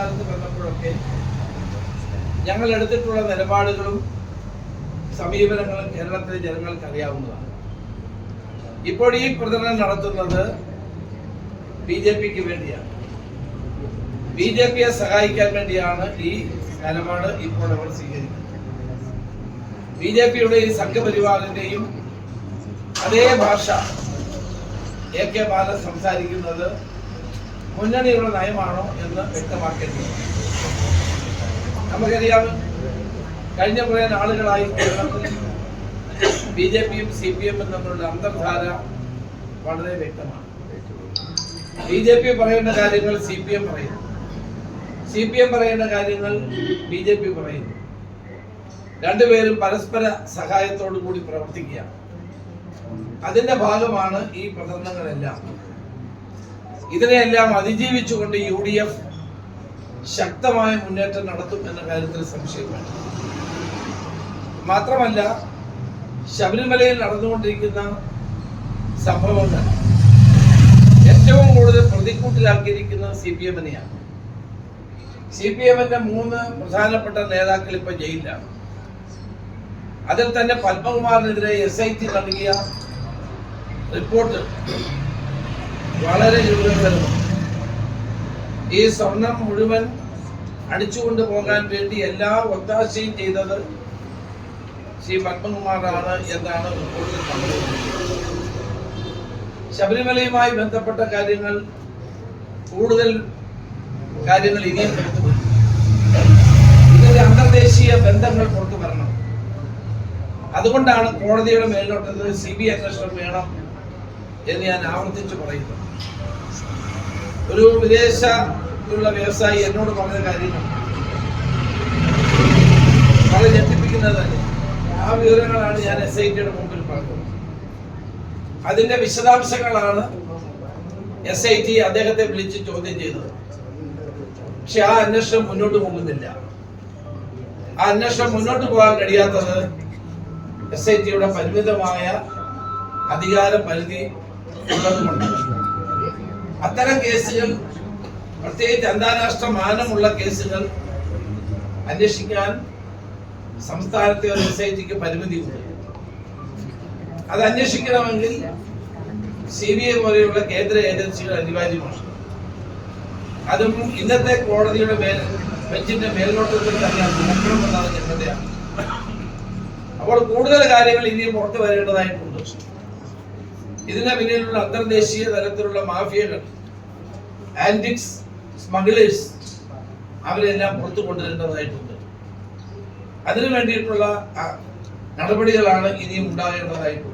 അധികാരത്തിൽ പറഞ്ഞപ്പോഴൊക്കെ ഞങ്ങൾ എടുത്തിട്ടുള്ള നിലപാടുകളും സമീപനങ്ങളും കേരളത്തിലെ ജനങ്ങൾക്ക് അറിയാവുന്നതാണ്. ഇപ്പോൾ ഈ പ്രചരണം നടത്തുന്നത് ബി ജെ പിക്ക് വേണ്ടിയാണ്. ബി ജെ പിയെ സഹായിക്കാൻ വേണ്ടിയാണ് ഈ നിലപാട് ഇപ്പോൾ അവർ സ്വീകരിക്കുന്നത്. ബി ജെ പിയുടെ ഈ സംഘപരിവാറിന്റെയും അതേ ഭാഷ എ കെ ബാലൻ സംസാരിക്കുന്നത് മുന്നണിയുടെ നയമാണോ എന്ന് വ്യക്തമാക്കേണ്ടത് നമുക്കറിയാം കഴിഞ്ഞ കുറേ നാളുകളായി ബി ജെ പിയും സി പി എമ്മും തമ്മിലുള്ള അന്തർധാര വളരെ വ്യക്തമാണ്. ബി ജെ പി പറയേണ്ട കാര്യങ്ങൾ സി പി എം പറയുന്നു. സി പി എം പറയേണ്ട കാര്യങ്ങൾ ബി ജെ പി പറയുന്നു. രണ്ടുപേരും പരസ്പര സഹായത്തോടു കൂടി പ്രവർത്തിക്കുക അതിന്റെ ഭാഗമാണ് ഈ പ്രചരണങ്ങളെല്ലാം. ഇതിനെയെല്ലാം അതിജീവിച്ചുകൊണ്ട് യു ഡി എഫ് ശക്തമായ മുന്നേറ്റം നടത്തും എന്ന കാര്യത്തിൽ സംശയമാണ് മാത്രമല്ല ശബരിമലയിൽ നടന്നുകൊണ്ടിരിക്കുന്ന സംഭവങ്ങൾ ഏറ്റവും കൂടുതൽ പ്രതിക്കൂട്ടിലാക്കിയിരിക്കുന്നത് സി പി എമ്മിനെയാണ് സി പി എമ്മിന്റെ മൂന്ന് പ്രധാനപ്പെട്ട നേതാക്കൾ ഇപ്പൊ ജയിലിലാണ്. അതിൽ തന്നെ പത്മകുമാറിനെതിരെ എസ് ഐ ടി നൽകിയ റിപ്പോർട്ട് വളരെ ജീവിതം ഈ സ്വർണം മുഴുവൻ അടിച്ചുകൊണ്ട് പോകാൻ വേണ്ടി എല്ലാ ഒത്താശയും ചെയ്തത് ശ്രീ പത്മകുമാറാണ് എന്നാണ് ശബരിമലയുമായി ബന്ധപ്പെട്ട കാര്യങ്ങൾ കൂടുതൽ കാര്യങ്ങൾ ഇനിയും പുറത്തു ഇതിന്റെ അന്തർദേശീയ ബന്ധങ്ങൾ പുറത്തു വരണം അതുകൊണ്ടാണ് കോടതിയുടെ മേൽനോട്ടത്തിൽ സി ബി അന്വേഷണം വേണം എന്ന് ഞാൻ ആവർത്തിച്ചു പറയുന്നു. ഒരു വിദേശത്തുള്ള വ്യവസായി എന്നോട് പറഞ്ഞ കാര്യങ്ങൾ വളരെ ഞെട്ടിപ്പിക്കുന്നത് ആ വിവരങ്ങളാണ് ഞാൻ എസ് ഐ ടിയുടെ മുമ്പിൽ പറഞ്ഞത്. അതിന്റെ വിശദാംശങ്ങളാണ് എസ് ഐ ടി അദ്ദേഹത്തെ വിളിച്ച് ചോദ്യം ചെയ്തത് പക്ഷെ ആ അന്വേഷണം മുന്നോട്ട് പോകുന്നില്ല. ആ അന്വേഷണം മുന്നോട്ട് പോകാൻ കഴിയാത്തത് എസ് ഐ ടിയുടെ പരിമിതമായ അധികാര പരിധി അത്തരം കേസുകൾ പ്രത്യേകിച്ച് അന്താരാഷ്ട്ര മാനമുള്ള കേസുകൾ അന്വേഷിക്കാൻ സംസ്ഥാനത്തെ ഒരു എസ് ഐ ടിക്ക് പരിമിതിയുണ്ട് അത് അന്വേഷിക്കണമെങ്കിൽ സി ബി ഐ പോലെയുള്ള കേന്ദ്ര ഏജൻസികൾ അനിവാര്യമാണ്. അതും ഇന്നത്തെ കോടതിയുടെ മേൽ ബെഞ്ചിന്റെ മേൽനോട്ടത്തിൽ തന്നെ നടക്കണമെന്നാണ് ഞങ്ങളുടെയാണ് അപ്പോൾ കൂടുതൽ കാര്യങ്ങൾ ഇനിയും പുറത്തു വരേണ്ടതായിട്ടുണ്ട്. ഇതിന് പിന്നിലുള്ള അന്തർദേശീയ തലത്തിലുള്ള മാഫിയകൾ ആന്റിക്സ് സ്മഗ്ലേഴ്സ് അവരെല്ലാം പുറത്തു കൊണ്ടുവരേണ്ടതായിട്ടുണ്ട്. അതിനു വേണ്ടിയിട്ടുള്ള നടപടികളാണ് ഇനിയും ഉണ്ടാകേണ്ടതായിട്ടുള്ളത്